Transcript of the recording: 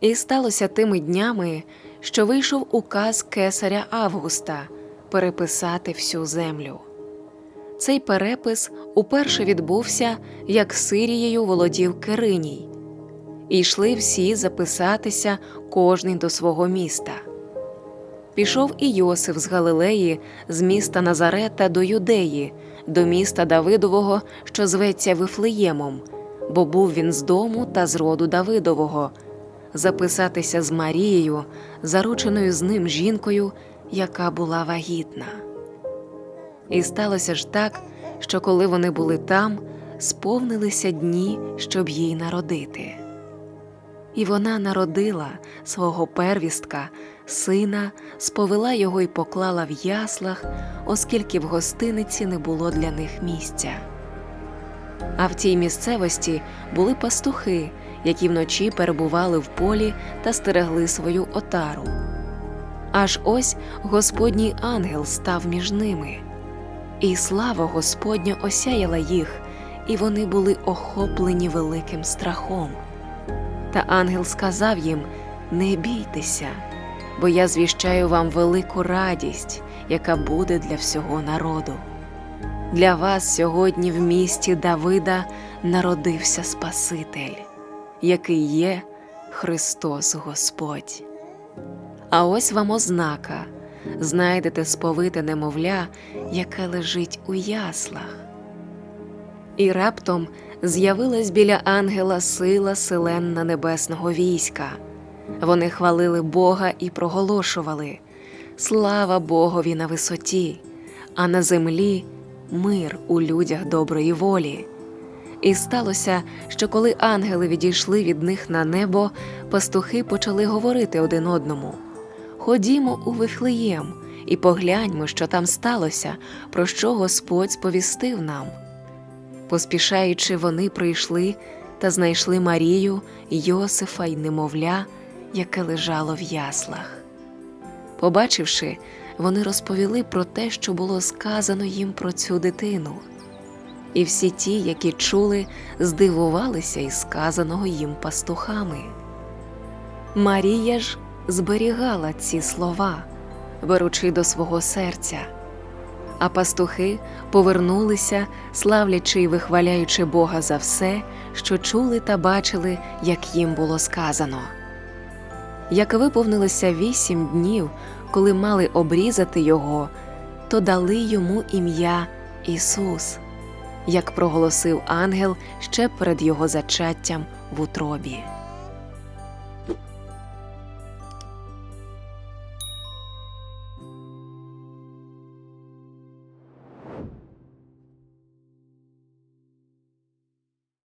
І сталося тими днями, що вийшов указ кесаря Августа переписати всю землю. Цей перепис уперше відбувся, як Сирією володів Кириній, і йшли всі записатися кожний до свого міста. Пішов і Йосиф з Галилеї, з міста Назарета до Юдеї, до міста Давидового, що зветься Вифлеємом, бо був він з дому та з роду Давидового, записатися з Марією, зарученою з ним жінкою, яка була вагітна. І сталося ж так, що коли вони були там, сповнилися дні, щоб їй народити. І вона народила свого первістка, сина, сповела його й поклала в яслах, оскільки в гостиниці не було для них місця. А в тій місцевості були пастухи, які вночі перебували в полі та стерегли свою отару. Аж ось Господній ангел став між ними, і слава Господня осяяла їх, і вони були охоплені великим страхом. Та ангел сказав їм: Не бійтеся, бо я звіщаю вам велику радість, яка буде для всього народу. Для вас сьогодні в місті Давида народився Спаситель, який є Христос Господь. А ось вам ознака знайдете сповите немовля, яке лежить у яслах. І раптом з'явилась біля ангела сила селенна небесного війська. Вони хвалили Бога і проголошували Слава Богові на висоті, а на землі мир у людях доброї волі. І сталося, що коли ангели відійшли від них на небо, пастухи почали говорити один одному Ходімо у Вифлеєм і погляньмо, що там сталося, про що Господь сповістив нам. Поспішаючи, вони прийшли та знайшли Марію, Йосифа й немовля, яке лежало в яслах. Побачивши, вони розповіли про те, що було сказано їм про цю дитину. І всі ті, які чули, здивувалися із сказаного їм пастухами. Марія ж зберігала ці слова, беручи до свого серця. А пастухи повернулися, славлячи й вихваляючи Бога за все, що чули та бачили, як їм було сказано. Як виповнилося вісім днів, коли мали обрізати його, то дали йому ім'я Ісус, як проголосив ангел ще перед його зачаттям в утробі.